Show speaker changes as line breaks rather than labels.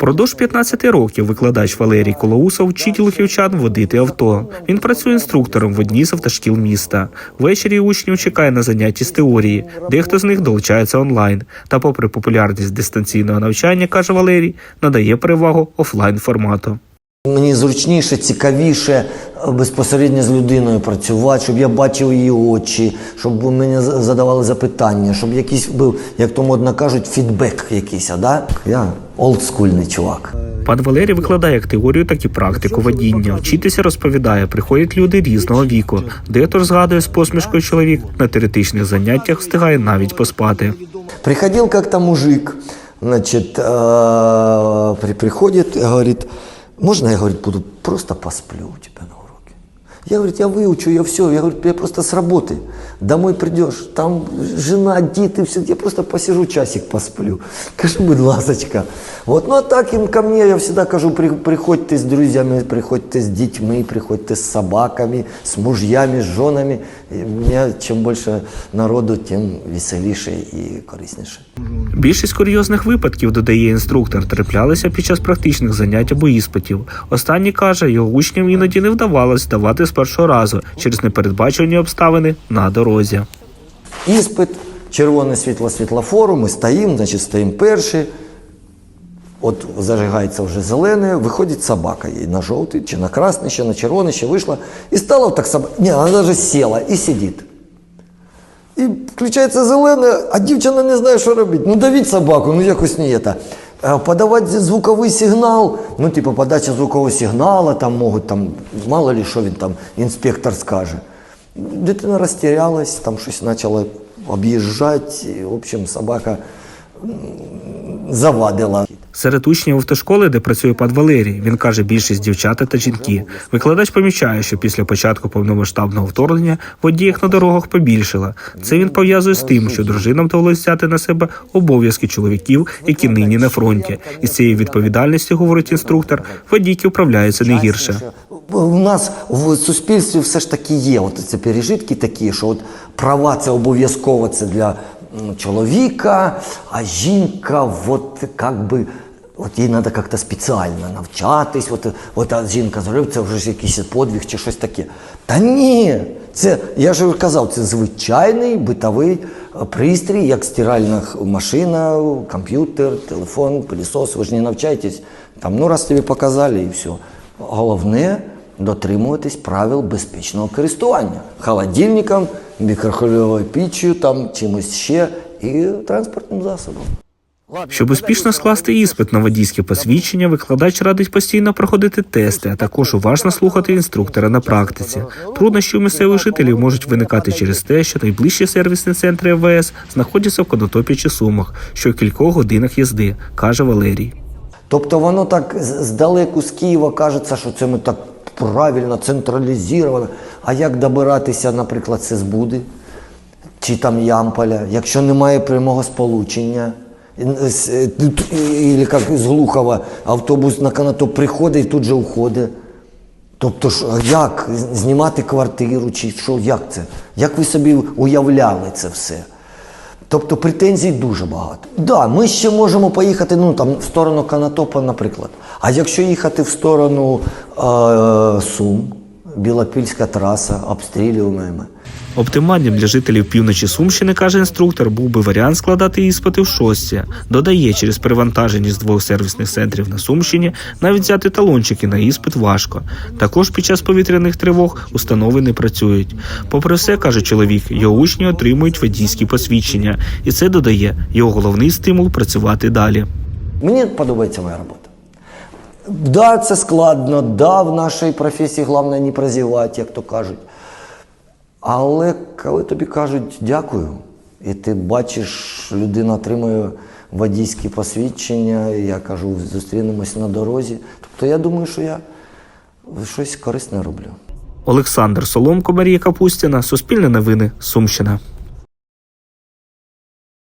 Продовж 15 років викладач Валерій Колоусов вчить лухівчан водити авто. Він працює інструктором в одній з автошкіл міста. Ввечері учнів чекає на заняття з теорії. Дехто з них долучається онлайн. Та, попри популярність дистанційного навчання, каже Валерій, надає перевагу офлайн формату.
Мені зручніше, цікавіше е, безпосередньо з людиною працювати, щоб я бачив її очі, щоб мені задавали запитання, щоб якийсь був, як то модно кажуть, фідбек якийсь, да? Я олдскульний чувак.
Пан Валерій викладає як теорію, так і практику водіння. Вчитися розповідає, приходять люди різного віку. Дехто згадує з посмішкою чоловік на теоретичних заняттях встигає навіть поспати.
Приходил как-то мужик, значит, э, при, приходит и говорит, можно я, говорит, буду просто посплю у тебя на уроке? Я, говорит, я выучу, я все, я, говорю, я просто с работы, домой придешь, там жена, дети, все, я просто посижу часик, посплю. Кажу, будь ласочка. Вот, ну а так им ко мне, я всегда кажу, при, приходьте с друзьями, приходьте с детьми, приходьте с собаками, с мужьями, с женами. Меня чем больше народу, тем веселіше і корисніше.
Більшість курйозних випадків, додає інструктор, траплялися під час практичних занять або іспитів. Останній каже, його учням іноді не вдавалось здавати з першого разу через непередбачені обставини на дорозі.
Іспит, червоне світло світлофору, ми стоїмо, значить, стоїмо перші. От зажигається вже зелене, виходить собака їй на жовтий, чи на красний, чи на червоний, ще вийшла. І стала так собака. Ні, вона вже сіла і сидить. І включається зелене, а дівчина не знає, що робити. Ну давіть собаку, ну якось не це. Е, Подавати звуковий сигнал, ну, типу, подача звукового сигналу, там можуть, там, мало ли що він там, інспектор скаже. Дитина розтірялась, там щось почала об'їжджати, в общем, собака завадила.
Серед учнів автошколи, де працює пан Валерій, він каже, більшість дівчата та жінки. Викладач помічає, що після початку повномасштабного вторгнення водіїв на дорогах побільшало. Це він пов'язує з тим, що дружинам довелося взяти на себе обов'язки чоловіків, які нині на фронті. І з цією відповідальністю, говорить інструктор, водійки вправляються не гірше.
У нас в суспільстві все ж таки є от ці пережитки такі, що от права це обов'язково це для чоловіка, а жінка, от як би. От їй треба як-то спеціально навчатись, от, от а жінка зробив, це вже якийсь подвиг чи щось таке. Та ні, це, я ж казав, це звичайний битовий е, пристрій, як стиральна машина, комп'ютер, телефон, пилісос, ви ж не навчаєтесь. Там, ну раз тобі показали і все. Головне дотримуватись правил безпечного користування холодильником, мікрохвильовою піччю, там чимось ще і транспортним засобом.
Щоб успішно скласти іспит на водійське посвідчення, викладач радить постійно проходити тести, а також уважно слухати інструктора на практиці. Труднощі у місцевих жителів можуть виникати через те, що найближчі сервісні центри МВС знаходяться в Конотопі чи Сумах, що в кількох годинах їзди, каже Валерій.
Тобто воно так здалеку з Києва кажеться, що це ми так правильно, централізовано. А як добиратися, наприклад, з Буди чи там Ямполя, якщо немає прямого сполучення? І- з- е, з Глухова автобус на Канатоп приходить і тут же уходить. Тобто як знімати квартиру, чи що, як це? Як ви собі уявляли це все? Тобто претензій дуже багато. Так, да, ми ще можемо поїхати ну, там, в сторону Канатопа, наприклад. А якщо їхати в сторону е, Сум, Білопільська траса, обстрілюємо.
Оптимальним для жителів півночі Сумщини, каже інструктор, був би варіант складати іспити в шостці. Додає, через перевантаженість двох сервісних центрів на Сумщині навіть взяти талончики на іспит важко. Також під час повітряних тривог установи не працюють. Попри все, каже чоловік, його учні отримують водійські посвідчення, і це додає його головний стимул працювати далі.
Мені подобається моя робота. Да, це складно, да, в нашій професії головне не прозівати, як то кажуть. Але коли тобі кажуть дякую, і ти бачиш, людина отримує водійські посвідчення, я кажу, зустрінемось на дорозі. Тобто я думаю, що я щось корисне роблю.
Олександр Соломко, Марія Капустіна, Суспільне новини, Сумщина.